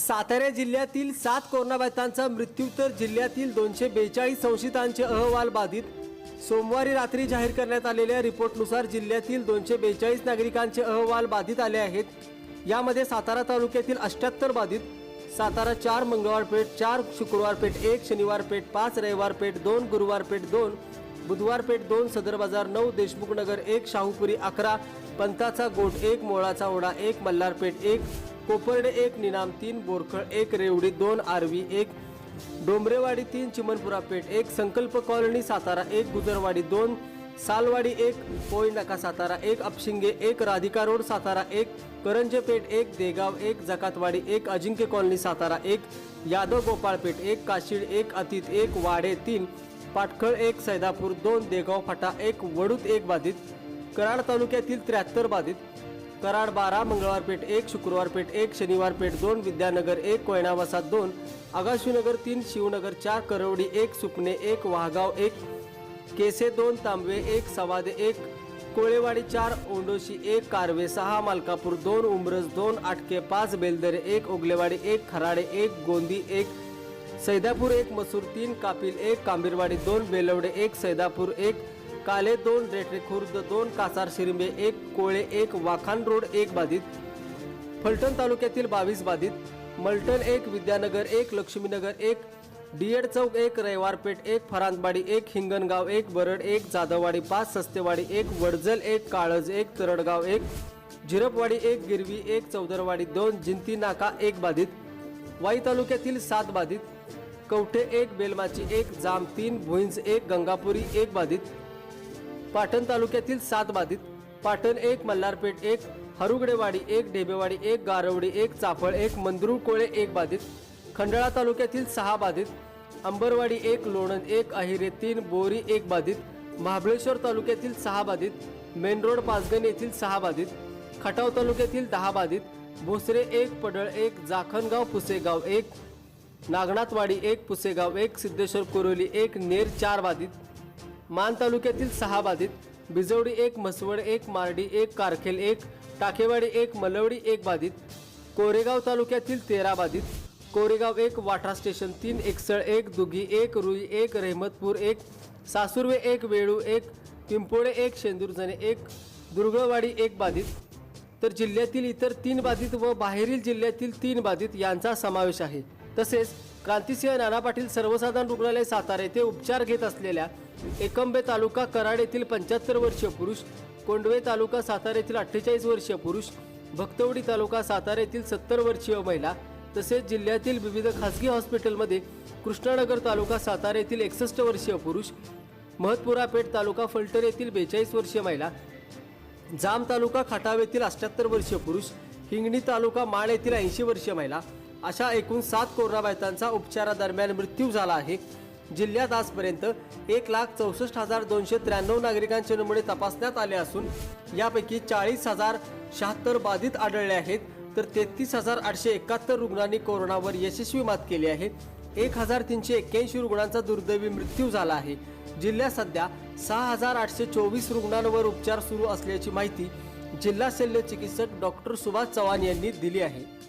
सातारा जिल्ह्यातील सात कोरोनाबाधितांचा मृत्यू तर जिल्ह्यातील दोनशे बेचाळीस संशयितांचे अहवाल बाधित. सोमवारी रात्री जाहीर करण्यात आलेल्या रिपोर्टनुसार जिल्ह्यातील दोनशे बेचाळीस नागरिकांचे अहवाल बाधित आले आहेत. यामध्ये सातारा तालुक्यातील अष्ट्याहत्तर बाधित सातारा चार मंगळवार पेठ चार शुक्रवार पेठ एक शनिवार पेठ पाच रविवार पेठ दोन गुरुवार पेठ दोन बुधवार पेठ दोन सदर बाजार नऊ देशमुख नगर एक शाहूपुरी अकरा पंथाचा गोट एक मोळाचा ओढा एक मल्हारपेठ एक कोपर्डे एक निनाम तीन बोरखळ एक रेवडी दोन आरवी एक डोंबरेवाडी तीन चिमनपुरा पेठ एक संकल्प कॉलनी सातारा एक गुजरवाडी दोन सालवाडी एक पोय नका सातारा एक अपशिंगे एक राधिका रोड सातारा एक करंजपेठ एक देगाव एक जकातवाडी एक अजिंक्य कॉलनी सातारा एक यादव गोपाळपेठ एक काशीड एक अतीत एक वाडे तीन पाटखळ एक सैदापूर दोन देगाव फाटा एक वडूत एक बाधित कराड तालुक्यातील त्र्याहत्तर बाधित कराड बारा मंगळवार पेठ एक शुक्रवार पेठ एक शनिवार पेठ दोन विद्यानगर एक कोयना वसाहत दोन आगाशीनगर तीन शिवनगर चार करवडी एक सुपणे एक वाहगाव एक केसे दोन तांबवे एक सवादे एक कोळेवाडी चार ओंडोशी एक कारवे सहा मालकापूर दोन उमरज दोन आटके पाच बेलदरे एक ओगलेवाडी एक खराडे एक गोंदी एक सैदापूर एक मसूर तीन कापिल एक कांबीरवाडी दोन बेलवडे एक सैदापूर एक काले दोन रेटरे खुर्द दोन कासार शिरंबे एक कोळे एक वाखान रोड एक बाधित. फलटण तालुक्यातील बावीस बाधित. मलटण एक विद्यानगर एक लक्ष्मीनगर एक डीएड चौक एक रविवारपेठ एक फरांदवाडी एक हिंगणगाव एक बरड एक जाधववाडी पाच सस्तेवाडी एक वडजल एक काळज एक तरडगाव एक झिरपवाडी एक गिरवी एक चौदरवाडी दोन जिंती नाका एक बाधित. वाई तालुक्यातील सात बाधित. कवठे एक बेलमाची एक जाम तीन भुईंज एक गंगापुरी एक बाधित. पाटण तालुक्यातील सात बाधित. पाटण एक मल्हारपेठ एक हरुगडेवाडी एक ढेबेवाडी एक गारवडी एक चाफळ एक मंदरूळ कोळे एक बाधित. खंडाळा तालुक्यातील सहा बाधित. अंबरवाडी एक लोणंद एक अहिरे तीन बोरी एक बाधित. महाबळेश्वर तालुक्यातील सहा बाधित. मेन रोड पाचगण येथील सहा बाधित. खटाव तालुक्यातील दहा बाधित. भोसरे एक पडळ एक जाखणगाव पुसेगाव एक नागनाथवाडी एक पुसेगाव एक सिद्धेश्वर कुरोली एक नेर चार बाधित. मान तालुक्यातील सहा बाधित बिजवडी एक म्हसवड एक मार्डी एक कारखेल एक टाकेवाडी एक मलवडी एक बाधित कोरेगाव तालुक्यातील तेरा बाधित कोरेगाव एक वाठा स्टेशन तीन एकसळ एक दुगी एक रुई एक रहमतपूर एक सासुर्वे एक वेळू एक पिंपोळे एक शेंदूरजणे एक दुर्गवाडी एक बाधित. तर जिल्ह्यातील इतर तीन बाधित व बाहेरील जिल्ह्यातील तीन बाधित यांचा समावेश आहे. तसेच क्रांतिसिंह नाना पाटील सर्वसाधारण रुग्णालय सातारा येथे उपचार घेत असलेल्या एकंबे तालुका कराड येथील पंच्याहत्तर वर्षीय पुरुष कोंडवे तालुका सातारा येथील अठ्ठेचाळीस वर्षीय पुरुष भक्तवडी तालुका सातारा येथील सत्तर वर्षीय महिला तसेच जिल्ह्यातील विविध खासगी हॉस्पिटलमध्ये कृष्णानगर तालुका सातारा येथील एकसष्ट वर्षीय पुरुष महतपुरा पेठ तालुका फलटण येथील बेचाळीस वर्षीय महिला जाम तालुका खटाव येथील अष्ट्याहत्तर वर्षीय पुरुष हिंगणी तालुका माळ येथील ऐंशी वर्षीय महिला अशा एकूण सात कोरोनाबाधितांचा उपचारादरम्यान मृत्यू झाला आहे. जिल्ह्यात आजपर्यंत एक लाख चौसष्ट हजार दोनशे त्र्याण्णव नागरिकांचे नमुने तपासण्यात आले असून यापैकी चाळीस हजार शहात्तर बाधित आढळले आहेत तर तेहतीस हजार आठशे एकाहत्तर रुग्णांनी कोरोनावर यशस्वी मात केली आहे. एक हजार तीनशे एक्क्याऐंशी रुग्णांचा दुर्दैवी मृत्यू झाला आहे. जिल्ह्यात सध्या सहा हजार आठशे चोवीस रुग्णांवर उपचार सुरू असल्याची माहिती जिल्हा शल्य चिकित्सक डॉक्टर सुभाष चव्हाण यांनी दिली आहे.